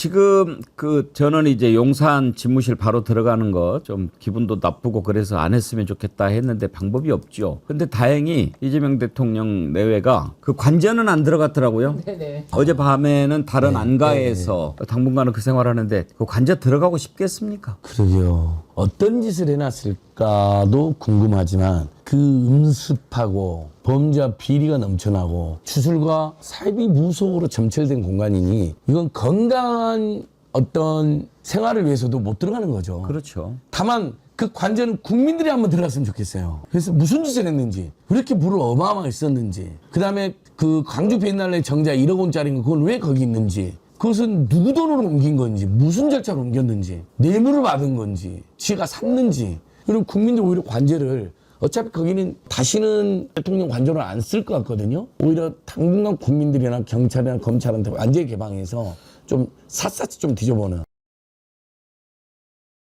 지금 그 저는 이제 용산 집무실 바로 들어가는 거 좀 기분도 나쁘고 그래서 안 했으면 좋겠다 했는데 방법이 없죠. 근데 다행히 이재명 대통령 내외가 그 관전은 안 들어갔더라고요. 네네. 어젯밤에는 다른 안가에서 당분간은 그 생활하는데 그 관저 들어가고 싶겠습니까? 그러게요. 어떤 짓을 해놨을까도 궁금하지만 그 음습하고 범죄와 비리가 넘쳐나고 추술과 사이비 무속으로 점철된 공간이니 이건 건강한 어떤 생활을 위해서도 못 들어가는 거죠. 그렇죠. 다만 그 관전은 국민들이 한번 들어갔으면 좋겠어요. 그래서 무슨 짓을 했는지, 왜 이렇게 물을 어마어마하게 썼는지, 그 다음에 그 광주 비엔날레 정자 1억 원짜리인 거 그건 왜 거기 있는지, 그것은 누구 돈으로 옮긴 건지, 무슨 절차로 옮겼는지, 뇌물을 받은 건지, 지가 샀는지, 그럼 국민들 오히려 관제를 어차피 거기는 다시는 대통령 관저를 안 쓸 것 같거든요. 오히려 당분간 국민들이나 경찰이나 검찰한테 완전히 개방해서 좀 샅샅이 좀 뒤져보는